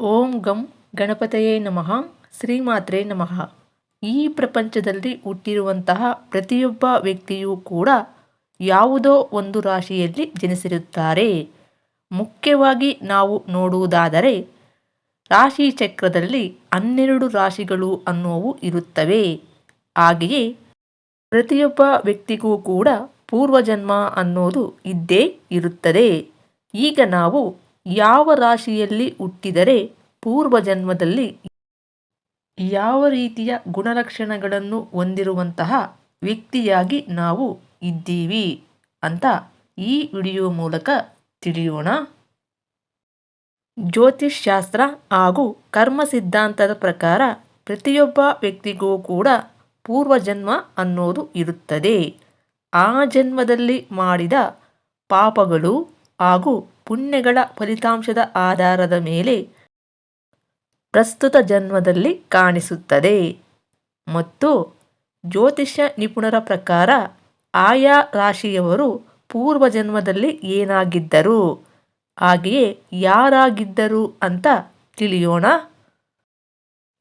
ಓಂ ಗಂ ಗಣಪತಯೇ ನಮಃ, ಶ್ರೀಮಾತ್ರೇ ನಮಃ. ಈ ಪ್ರಪಂಚದಲ್ಲಿ ಹುಟ್ಟಿರುವಂತಹ ಪ್ರತಿಯೊಬ್ಬ ವ್ಯಕ್ತಿಯೂ ಕೂಡ ಯಾವುದೋ ಒಂದು ರಾಶಿಯಲ್ಲಿ ಜನಿಸಿರುತ್ತಾರೆ. ಮುಖ್ಯವಾಗಿ ನಾವು ನೋಡುವುದಾದರೆ, ರಾಶಿ ಚಕ್ರದಲ್ಲಿ ಹನ್ನೆರಡು ರಾಶಿಗಳು ಅನ್ನುವು ಇರುತ್ತವೆ. ಹಾಗೆಯೇ ಪ್ರತಿಯೊಬ್ಬ ವ್ಯಕ್ತಿಗೂ ಕೂಡ ಪೂರ್ವಜನ್ಮ ಅನ್ನೋದು ಇದ್ದೇ ಇರುತ್ತದೆ. ಈಗ ನಾವು ಯಾವ ರಾಶಿಯಲ್ಲಿ ಹುಟ್ಟಿದರೆ ಪೂರ್ವ ಜನ್ಮದಲ್ಲಿ ಯಾವ ರೀತಿಯ ಗುಣಲಕ್ಷಣಗಳನ್ನು ಹೊಂದಿರುವಂತಹ ವ್ಯಕ್ತಿಯಾಗಿ ನಾವು ಇದ್ದೀವಿ ಅಂತ ಈ ವಿಡಿಯೋ ಮೂಲಕ ತಿಳಿಯೋಣ. ಜ್ಯೋತಿಷ್ಶಾಸ್ತ್ರ ಹಾಗೂ ಕರ್ಮ ಸಿದ್ಧಾಂತದ ಪ್ರಕಾರ ಪ್ರತಿಯೊಬ್ಬ ವ್ಯಕ್ತಿಗೂ ಕೂಡ ಪೂರ್ವಜನ್ಮ ಅನ್ನೋದು ಇರುತ್ತದೆ. ಆ ಜನ್ಮದಲ್ಲಿ ಮಾಡಿದ ಪಾಪಗಳು ಹಾಗೂ ಪುಣ್ಯಗಳ ಫಲಿತಾಂಶದ ಆಧಾರದ ಮೇಲೆ ಪ್ರಸ್ತುತ ಜನ್ಮದಲ್ಲಿ ಕಾಣಿಸುತ್ತದೆ. ಮತ್ತು ಜ್ಯೋತಿಷ್ಯ ನಿಪುಣರ ಪ್ರಕಾರ ಆಯಾ ರಾಶಿಯವರು ಪೂರ್ವ ಜನ್ಮದಲ್ಲಿ ಏನಾಗಿದ್ದರು? ಹಾಗೆಯೇ ಯಾರಾಗಿದ್ದರು ಅಂತ ತಿಳಿಯೋಣ.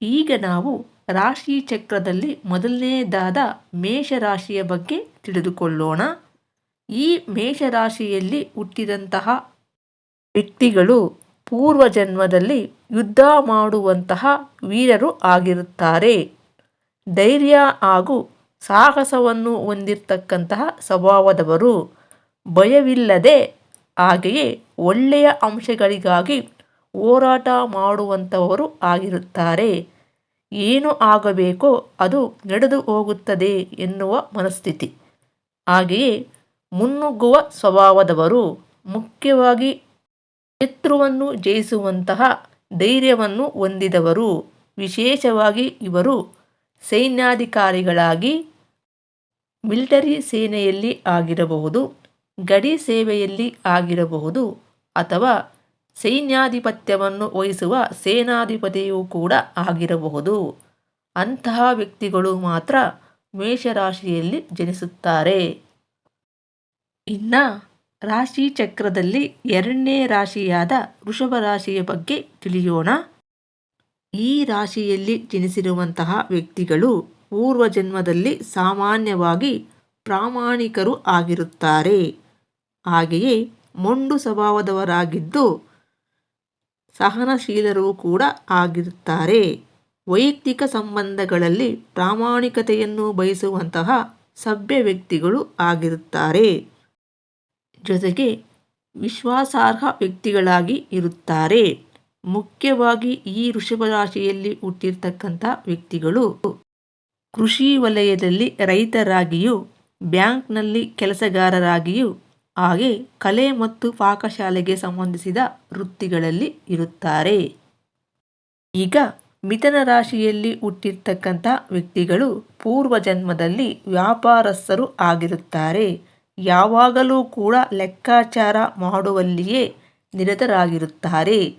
ಈಗ ನಾವು ರಾಶಿ ಚಕ್ರದಲ್ಲಿ ಮೊದಲನೇದಾದ ಮೇಷರಾಶಿಯ ಬಗ್ಗೆ ತಿಳಿದುಕೊಳ್ಳೋಣ. ಈ ಮೇಷರಾಶಿಯಲ್ಲಿ ಹುಟ್ಟಿದಂತಹ ವ್ಯಕ್ತಿಗಳು ಪೂರ್ವಜನ್ಮದಲ್ಲಿ ಯುದ್ಧ ಮಾಡುವಂತಹ ವೀರರು ಆಗಿರುತ್ತಾರೆ. ಧೈರ್ಯ ಹಾಗೂ ಸಾಹಸವನ್ನು ಹೊಂದಿರತಕ್ಕಂತಹ ಸ್ವಭಾವದವರು ಭಯವಿಲ್ಲದೆ ಹಾಗೆಯೇ ಒಳ್ಳೆಯ ಅಂಶಗಳಿಗಾಗಿ ಹೋರಾಟ ಮಾಡುವಂಥವರು ಆಗಿರುತ್ತಾರೆ. ಏನು ಆಗಬೇಕೋ ಅದು ನಡೆದು ಹೋಗುತ್ತದೆ ಎನ್ನುವ ಮನಸ್ಥಿತಿ. ಹಾಗೆಯೇ ಮುನ್ನುಗ್ಗುವ ಸ್ವಭಾವದವರು ಮುಖ್ಯವಾಗಿ ಶತ್ರುವನ್ನು ಜಯಿಸುವಂತಹ ಧೈರ್ಯವನ್ನು ಹೊಂದಿದವರು. ವಿಶೇಷವಾಗಿ ಇವರು ಸೈನ್ಯಾಧಿಕಾರಿಗಳಾಗಿ ಮಿಲಿಟರಿ ಸೇನೆಯಲ್ಲಿ ಆಗಿರಬಹುದು, ಗಡಿ ಸೇವೆಯಲ್ಲಿ ಆಗಿರಬಹುದು ಅಥವಾ ಸೈನ್ಯಾಧಿಪತ್ಯವನ್ನು ವಹಿಸುವ ಸೇನಾಧಿಪತಿಯೂ ಕೂಡ ಆಗಿರಬಹುದು. ಅಂತಹ ವ್ಯಕ್ತಿಗಳು ಮಾತ್ರ ಮೇಷರಾಶಿಯಲ್ಲಿ ಜನಿಸುತ್ತಾರೆ. ಇನ್ನು ರಾಶಿ ಚಕ್ರದಲ್ಲಿ ಎರಡನೇ ರಾಶಿಯಾದ ವೃಷಭ ರಾಶಿಯ ಬಗ್ಗೆ ತಿಳಿಯೋಣ. ಈ ರಾಶಿಯಲ್ಲಿ ಜನಿಸಿರುವಂತಹ ವ್ಯಕ್ತಿಗಳು ಪೂರ್ವ ಜನ್ಮದಲ್ಲಿ ಸಾಮಾನ್ಯವಾಗಿ ಪ್ರಾಮಾಣಿಕರು ಆಗಿರುತ್ತಾರೆ. ಹಾಗೆಯೇ ಮೊಂಡು ಸ್ವಭಾವದವರಾಗಿದ್ದು ಸಹನಶೀಲರು ಕೂಡ ಆಗಿರುತ್ತಾರೆ. ವೈಯಕ್ತಿಕ ಸಂಬಂಧಗಳಲ್ಲಿ ಪ್ರಾಮಾಣಿಕತೆಯನ್ನು ಬಯಸುವಂತಹ ಸಭ್ಯ ವ್ಯಕ್ತಿಗಳು ಆಗಿರುತ್ತಾರೆ. ಜೊತೆಗೆ ವಿಶ್ವಾಸಾರ್ಹ ವ್ಯಕ್ತಿಗಳಾಗಿ ಇರುತ್ತಾರೆ. ಮುಖ್ಯವಾಗಿ ಈ ವೃಷಭ ರಾಶಿಯಲ್ಲಿ ಹುಟ್ಟಿರ್ತಕ್ಕಂಥ ವ್ಯಕ್ತಿಗಳು. ಕೃಷಿ ವಲಯದಲ್ಲಿ ರೈತರಾಗಿಯೂ, ಬ್ಯಾಂಕ್ನಲ್ಲಿ ಕೆಲಸಗಾರರಾಗಿಯೂ, ಹಾಗೆ ಕಲೆ ಮತ್ತು ಪಾಕಶಾಲೆಗೆ ಸಂಬಂಧಿಸಿದ ವೃತ್ತಿಗಳಲ್ಲಿ ಇರುತ್ತಾರೆ. ಈಗ ಮಿಥನ ರಾಶಿಯಲ್ಲಿ ಹುಟ್ಟಿರ್ತಕ್ಕಂಥ ವ್ಯಕ್ತಿಗಳು ಪೂರ್ವ ಜನ್ಮದಲ್ಲಿ ವ್ಯಾಪಾರಸ್ಥರು ಆಗಿರುತ್ತಾರೆ. ಯಾವಾಗಲೂ ಕೂಡ ಲೆಕ್ಕಾಚಾರ ಮಾಡುವಲ್ಲಿಯೇ ನಿರತರಾಗಿರುತ್ತಾರೆ.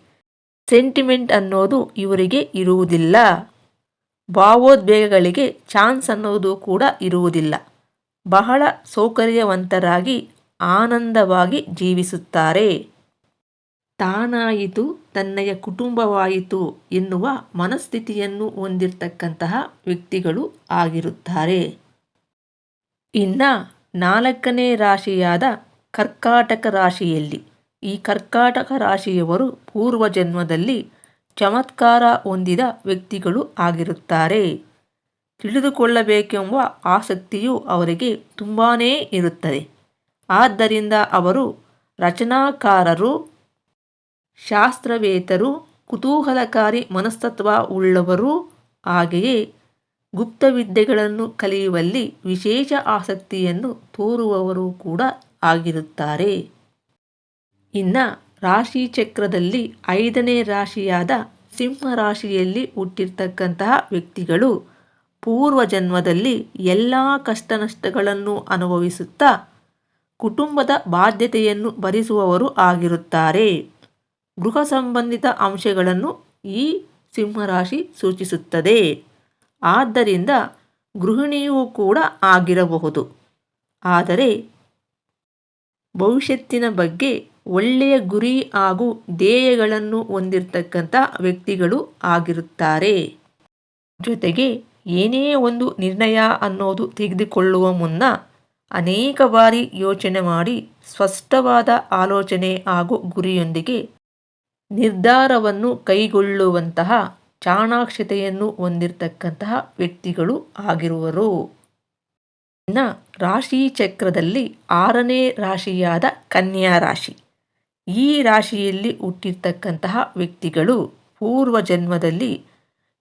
ಸೆಂಟಿಮೆಂಟ್ ಅನ್ನೋದು ಇವರಿಗೆ ಇರುವುದಿಲ್ಲ. ಭಾವೋದ್ವೇಗಗಳಿಗೆ ಚಾನ್ಸ್ ಅನ್ನೋದು ಕೂಡ ಇರುವುದಿಲ್ಲ. ಬಹಳ ಸೌಕರ್ಯವಂತರಾಗಿ ಆನಂದವಾಗಿ ಜೀವಿಸುತ್ತಾರೆ. ತಾನಾಯಿತು, ತನ್ನಯ ಕುಟುಂಬವಾಯಿತು ಎನ್ನುವ ಮನಸ್ಥಿತಿಯನ್ನು ಹೊಂದಿರತಕ್ಕಂತಹ ವ್ಯಕ್ತಿಗಳು ಆಗಿರುತ್ತಾರೆ. ಇನ್ನು ನಾಲ್ಕನೇ ರಾಶಿಯಾದ ಕರ್ಕಾಟಕ ರಾಶಿಯಲ್ಲಿ. ಈ ಕರ್ಕಾಟಕ ರಾಶಿಯವರು ಪೂರ್ವ ಜನ್ಮದಲ್ಲಿ ಚಮತ್ಕಾರ ಹೊಂದಿದ ವ್ಯಕ್ತಿಗಳು ಆಗಿರುತ್ತಾರೆ. ತಿಳಿದುಕೊಳ್ಳಬೇಕೆಂಬ ಆಸಕ್ತಿಯು ಅವರಿಗೆ ತುಂಬಾ ಇರುತ್ತದೆ. ಆದ್ದರಿಂದ ಅವರು ರಚನಾಕಾರರು, ಶಾಸ್ತ್ರವೇತರು, ಕುತೂಹಲಕಾರಿ ಮನಸ್ತತ್ವ ಉಳ್ಳವರು, ಹಾಗೆಯೇ ಗುಪ್ತವಿದ್ಯೆಗಳನ್ನು ಕಲಿಯುವಲ್ಲಿ ವಿಶೇಷ ಆಸಕ್ತಿಯನ್ನು ತೋರುವವರು ಕೂಡ ಆಗಿರುತ್ತಾರೆ. ಇನ್ನು ರಾಶಿ ಚಕ್ರದಲ್ಲಿ ಐದನೇ ರಾಶಿಯಾದ ಸಿಂಹ ರಾಶಿಯಲ್ಲಿ ಹುಟ್ಟಿರ್ತಕ್ಕಂತಹ ವ್ಯಕ್ತಿಗಳು ಪೂರ್ವ ಜನ್ಮದಲ್ಲಿ ಎಲ್ಲ ಕಷ್ಟ ನಷ್ಟಗಳನ್ನು ಅನುಭವಿಸುತ್ತಾ ಕುಟುಂಬದ ಬಾಧ್ಯತೆಯನ್ನು ಭರಿಸುವವರು ಆಗಿರುತ್ತಾರೆ. ಗೃಹ ಸಂಬಂಧಿತ ಅಂಶಗಳನ್ನು ಈ ಸಿಂಹರಾಶಿ ಸೂಚಿಸುತ್ತದೆ. ಆದ್ದರಿಂದ ಗೃಹಿಣಿಯೂ ಕೂಡ ಆಗಿರಬಹುದು. ಆದರೆ ಭವಿಷ್ಯತ್ತಿನ ಬಗ್ಗೆ ಒಳ್ಳೆಯ ಗುರಿ ಹಾಗೂ ಧ್ಯೇಯಗಳನ್ನು ಹೊಂದಿರತಕ್ಕಂಥ ವ್ಯಕ್ತಿಗಳು ಆಗಿರುತ್ತಾರೆ. ಜೊತೆಗೆ ಏನೇ ಒಂದು ನಿರ್ಣಯ ಅನ್ನೋದು ತೆಗೆದುಕೊಳ್ಳುವ ಮುನ್ನ ಅನೇಕ ಬಾರಿ ಯೋಚನೆ ಮಾಡಿ ಸ್ಪಷ್ಟವಾದ ಆಲೋಚನೆ ಹಾಗೂ ಗುರಿಯೊಂದಿಗೆ ನಿರ್ಧಾರವನ್ನು ಕೈಗೊಳ್ಳುವಂತಹ ಚಾಣಾಕ್ಷತೆಯನ್ನು ಹೊಂದಿರತಕ್ಕಂತಹ ವ್ಯಕ್ತಿಗಳು ಆಗಿರುವರು. ಇನ್ನು ರಾಶಿ ಚಕ್ರದಲ್ಲಿ ಆರನೇ ರಾಶಿಯಾದ ಕನ್ಯಾ ರಾಶಿ. ಈ ರಾಶಿಯಲ್ಲಿ ಹುಟ್ಟಿರ್ತಕ್ಕಂತಹ ವ್ಯಕ್ತಿಗಳು ಪೂರ್ವ ಜನ್ಮದಲ್ಲಿ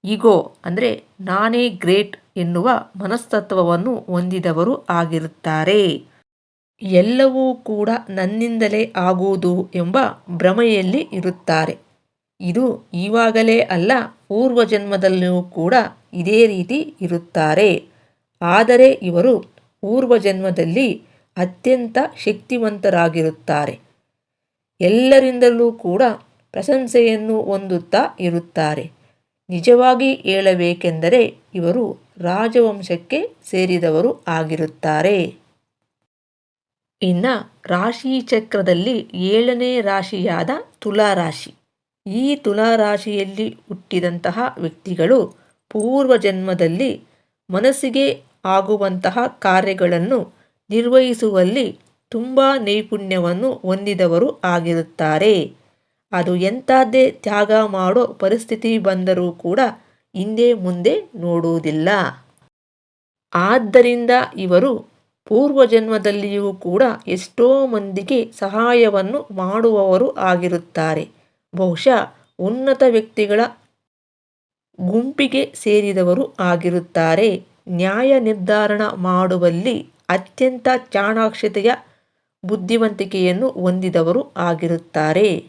ಇಗೋ ಅಂದರೆ ನಾನೇ ಗ್ರೇಟ್ ಎನ್ನುವ ಮನಸ್ತತ್ವವನ್ನು ಹೊಂದಿದವರು ಆಗಿರುತ್ತಾರೆ. ಎಲ್ಲವೂ ಕೂಡ ನನ್ನಿಂದಲೇ ಆಗುವುದು ಎಂಬ ಭ್ರಮೆಯಲ್ಲಿ ಇರುತ್ತಾರೆ. ಇದು ಇವಾಗಲೇ ಅಲ್ಲ ಪೂರ್ವ ಜನ್ಮದಲ್ಲೂ ಕೂಡ ಇದೇ ರೀತಿ ಇರುತ್ತಾರೆ. ಆದರೆ ಇವರು ಪೂರ್ವ ಜನ್ಮದಲ್ಲಿ ಅತ್ಯಂತ ಶಕ್ತಿವಂತರಾಗಿರುತ್ತಾರೆ. ಎಲ್ಲರಿಂದಲೂ ಕೂಡ ಪ್ರಶಂಸೆಯನ್ನು ಹೊಂದುತ್ತಾ ಇರುತ್ತಾರೆ. ನಿಜವಾಗಿ ಹೇಳಬೇಕೆಂದರೆ ಇವರು ರಾಜವಂಶಕ್ಕೆ ಸೇರಿದವರು ಆಗಿರುತ್ತಾರೆ. ಇನ್ನು ರಾಶಿ ಚಕ್ರದಲ್ಲಿ ಏಳನೇ ರಾಶಿಯಾದ ತುಲಾರಾಶಿ. ಈ ತುಲಾರಾಶಿಯಲ್ಲಿ ಹುಟ್ಟಿದಂತಹ ವ್ಯಕ್ತಿಗಳು ಪೂರ್ವ ಜನ್ಮದಲ್ಲಿ ಮನಸ್ಸಿಗೆ ಆಗುವಂತಹ ಕಾರ್ಯಗಳನ್ನು ನಿರ್ವಹಿಸುವಲ್ಲಿ ತುಂಬ ನೈಪುಣ್ಯವನ್ನು ಹೊಂದಿದವರು ಆಗಿರುತ್ತಾರೆ. ಅದು ಎಂಥದ್ದೇ ತ್ಯಾಗ ಮಾಡೋ ಪರಿಸ್ಥಿತಿ ಬಂದರೂ ಕೂಡ ಹಿಂದೆ ಮುಂದೆ ನೋಡುವುದಿಲ್ಲ. ಆದ್ದರಿಂದ ಇವರು ಪೂರ್ವ ಜನ್ಮದಲ್ಲಿಯೂ ಕೂಡ ಎಷ್ಟೋ ಮಂದಿಗೆ ಸಹಾಯವನ್ನು ಮಾಡುವವರು ಆಗಿರುತ್ತಾರೆ. ಬಹುಶಃ ಉನ್ನತ ವ್ಯಕ್ತಿಗಳ ಗುಂಪಿಗೆ ಸೇರಿದವರು ಆಗಿರುತ್ತಾರೆ. ನ್ಯಾಯ ನಿರ್ಧಾರಣ ಮಾಡುವಲ್ಲಿ ಅತ್ಯಂತ ಚಾಣಾಕ್ಷತೆಯ ಬುದ್ಧಿವಂತಿಕೆಯನ್ನು ಹೊಂದಿದವರು ಆಗಿರುತ್ತಾರೆ.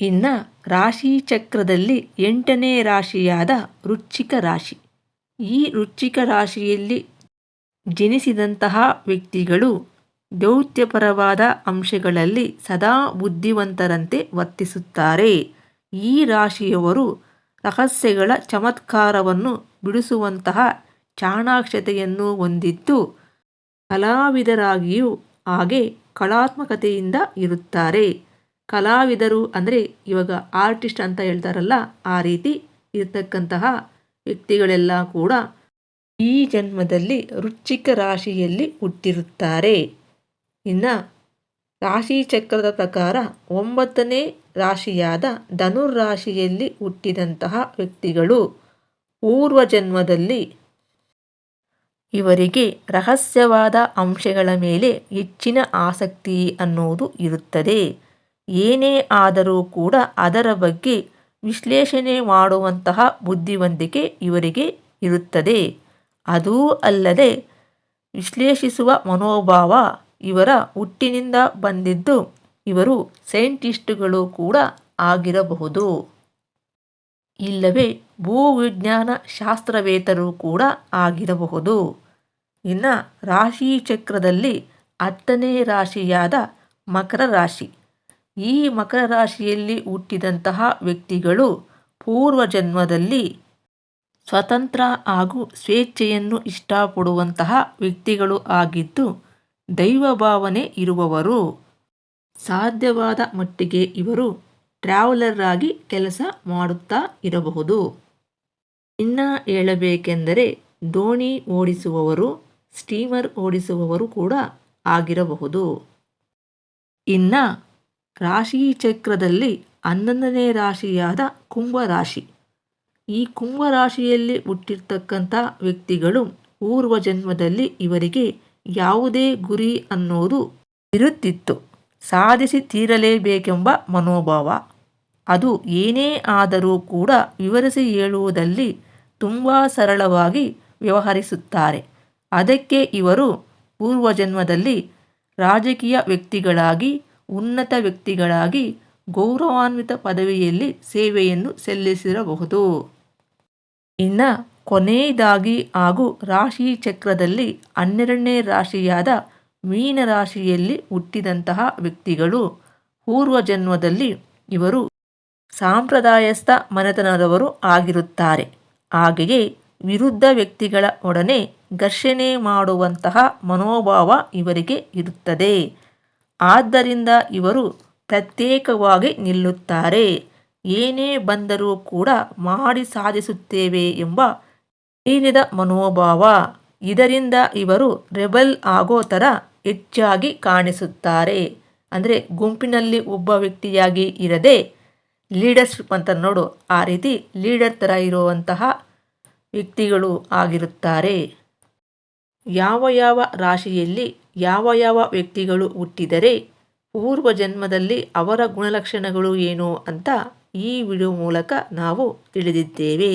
ಇನ್ನು ರಾಶಿ ಚಕ್ರದಲ್ಲಿ ಎಂಟನೇ ರಾಶಿಯಾದ ರುಚ್ಚಿಕ ರಾಶಿ. ಈ ರುಚ್ಚಿಕ ರಾಶಿಯಲ್ಲಿ ಜನಿಸಿದಂತಹ ವ್ಯಕ್ತಿಗಳು ದೌತ್ಯಪರವಾದ ಅಂಶಗಳಲ್ಲಿ ಸದಾ ಬುದ್ಧಿವಂತರಂತೆ ವರ್ತಿಸುತ್ತಾರೆ. ಈ ರಾಶಿಯವರು ರಹಸ್ಯಗಳ ಚಮತ್ಕಾರವನ್ನು ಬಿಡಿಸುವಂತಹ ಚಾಣಾಕ್ಷತೆಯನ್ನು ಹೊಂದಿದ್ದು ಕಲಾವಿದರಾಗಿಯೂ ಹಾಗೆ ಕಲಾತ್ಮಕತೆಯಿಂದ ಇರುತ್ತಾರೆ. ಕಲಾವಿದರು ಅಂದರೆ ಇವಾಗ ಆರ್ಟಿಸ್ಟ್ ಅಂತ ಹೇಳ್ತಾರಲ್ಲ, ಆ ರೀತಿ ಇರತಕ್ಕಂತಹ ವ್ಯಕ್ತಿಗಳೆಲ್ಲ ಕೂಡ ಈ ಜನ್ಮದಲ್ಲಿ ವೃಶ್ಚಿಕ ರಾಶಿಯಲ್ಲಿ ಹುಟ್ಟಿರುತ್ತಾರೆ. ಇನ್ನು ರಾಶಿ ಚಕ್ರದ ಪ್ರಕಾರ ಒಂಬತ್ತನೇ ರಾಶಿಯಾದ ಧನುರ್ರಾಶಿಯಲ್ಲಿ ಹುಟ್ಟಿದಂತಹ ವ್ಯಕ್ತಿಗಳು ಪೂರ್ವ ಜನ್ಮದಲ್ಲಿ ಇವರಿಗೆ ರಹಸ್ಯವಾದ ಅಂಶಗಳ ಮೇಲೆ ಹೆಚ್ಚಿನ ಆಸಕ್ತಿ ಅನ್ನೋದು ಇರುತ್ತದೆ. ಏನೇ ಆದರೂ ಕೂಡ ಅದರ ಬಗ್ಗೆ ವಿಶ್ಲೇಷಣೆ ಮಾಡುವಂತಹ ಬುದ್ಧಿವಂತಿಕೆ ಇವರಿಗೆ ಇರುತ್ತದೆ. ಅದೂ ಅಲ್ಲದೆ ವಿಶ್ಲೇಷಿಸುವ ಮನೋಭಾವ ಇವರ ಹುಟ್ಟಿನಿಂದ ಬಂದಿದ್ದು ಇವರು ಸೈಂಟಿಸ್ಟ್ಗಳು ಕೂಡ ಆಗಿರಬಹುದು. ಇಲ್ಲವೇ ಭೂವಿಜ್ಞಾನ ಶಾಸ್ತ್ರವೇತರು ಕೂಡ ಆಗಿರಬಹುದು. ಇನ್ನು ರಾಶಿ ಚಕ್ರದಲ್ಲಿ ಹತ್ತನೇ ರಾಶಿಯಾದ ಮಕರ ರಾಶಿ. ಈ ಮಕರ ರಾಶಿಯಲ್ಲಿ ಹುಟ್ಟಿದಂತಹ ವ್ಯಕ್ತಿಗಳು ಪೂರ್ವ ಜನ್ಮದಲ್ಲಿ ಸ್ವತಂತ್ರ ಹಾಗೂ ಸ್ವೇಚ್ಛೆಯನ್ನು ಇಷ್ಟಪಡುವಂತಹ ವ್ಯಕ್ತಿಗಳು ಆಗಿದ್ದು ದೈವ ಭಾವನೆ ಇರುವವರು ಸಾಧ್ಯವಾದ ಮಟ್ಟಿಗೆ ಇವರು ಟ್ರಾವೆಲರ್ ಆಗಿ ಕೆಲಸ ಮಾಡುತ್ತಾ ಇರಬಹುದು. ಇನ್ನು ಹೇಳಬೇಕೆಂದರೆ ದೋಣಿ ಓಡಿಸುವವರು, ಸ್ಟೀಮರ್ ಓಡಿಸುವವರು ಕೂಡ ಆಗಿರಬಹುದು. ಇನ್ನು ರಾಶಿ ಚಕ್ರದಲ್ಲಿ ಹನ್ನೊಂದನೇ ರಾಶಿಯಾದ ಕುಂಭರಾಶಿ. ಈ ಕುಂಭರಾಶಿಯಲ್ಲಿ ಹುಟ್ಟಿರ್ತಕ್ಕಂಥ ವ್ಯಕ್ತಿಗಳು ಪೂರ್ವ ಜನ್ಮದಲ್ಲಿ ಇವರಿಗೆ ಯಾವುದೇ ಗುರಿ ಅನ್ನೋದು ಇರುತ್ತಿತ್ತು. ಸಾಧಿಸಿ ತೀರಲೇಬೇಕೆಂಬ ಮನೋಭಾವ. ಅದು ಏನೇ ಆದರೂ ಕೂಡ ವಿವರಿಸಿ ಹೇಳುವುದಲ್ಲಿ ತುಂಬ ಸರಳವಾಗಿ ವ್ಯವಹರಿಸುತ್ತಾರೆ. ಅದಕ್ಕೆ ಇವರು ಪೂರ್ವಜನ್ಮದಲ್ಲಿ ರಾಜಕೀಯ ವ್ಯಕ್ತಿಗಳಾಗಿ, ಉನ್ನತ ವ್ಯಕ್ತಿಗಳಾಗಿ ಗೌರವಾನ್ವಿತ ಪದವಿಯಲ್ಲಿ ಸೇವೆಯನ್ನು ಸಲ್ಲಿಸಿರಬಹುದು. ಇನ್ನು ಕೊನೆಯದಾಗಿ ಹಾಗೂ ರಾಶಿ ಚಕ್ರದಲ್ಲಿ ಹನ್ನೆರಡನೇ ರಾಶಿಯಾದ ಮೀನ ರಾಶಿಯಲ್ಲಿ ಹುಟ್ಟಿದಂತಹ ವ್ಯಕ್ತಿಗಳು. ಪೂರ್ವ ಜನ್ಮದಲ್ಲಿ ಇವರು ಸಾಂಪ್ರದಾಯಸ್ಥ ಮನೆತನದವರು ಆಗಿರುತ್ತಾರೆ. ಹಾಗೆಯೇ ವಿರುದ್ಧ ವ್ಯಕ್ತಿಗಳ ಒಡನೆ ಘರ್ಷಣೆ ಮಾಡುವಂತಹ ಮನೋಭಾವ ಇವರಿಗೆ ಇರುತ್ತದೆ. ಆದ್ದರಿಂದ ಇವರು ಪ್ರತ್ಯೇಕವಾಗಿ ನಿಲ್ಲುತ್ತಾರೆ. ಏನೇ ಬಂದರೂ ಕೂಡ ಮಾಡಿ ಸಾಧಿಸುತ್ತೇವೆ ಎಂಬ ಧೈರ್ಯದ ಮನೋಭಾವ. ಇದರಿಂದ ಇವರು ರೆಬಲ್ ಆಗೋ ಥರ ಹೆಚ್ಚಾಗಿ ಕಾಣಿಸುತ್ತಾರೆ. ಅಂದರೆ ಗುಂಪಿನಲ್ಲಿ ಒಬ್ಬ ವ್ಯಕ್ತಿಯಾಗಿ ಇರದೆ ಲೀಡರ್ಶಿಪ್ ಅಂತ ನೋಡು, ಆ ರೀತಿ ಲೀಡರ್ ಥರ ಇರುವಂತಹ ವ್ಯಕ್ತಿಗಳು ಆಗಿರುತ್ತಾರೆ. ಯಾವ ಯಾವ ರಾಶಿಯಲ್ಲಿ ಯಾವ ಯಾವ ವ್ಯಕ್ತಿಗಳು ಹುಟ್ಟಿದರೆ ಪೂರ್ವ ಜನ್ಮದಲ್ಲಿ ಅವರ ಗುಣಲಕ್ಷಣಗಳು ಏನು ಅಂತ ಈ ವಿಡಿಯೋ ಮೂಲಕ ನಾವು ತಿಳಿದಿದ್ದೇವೆ.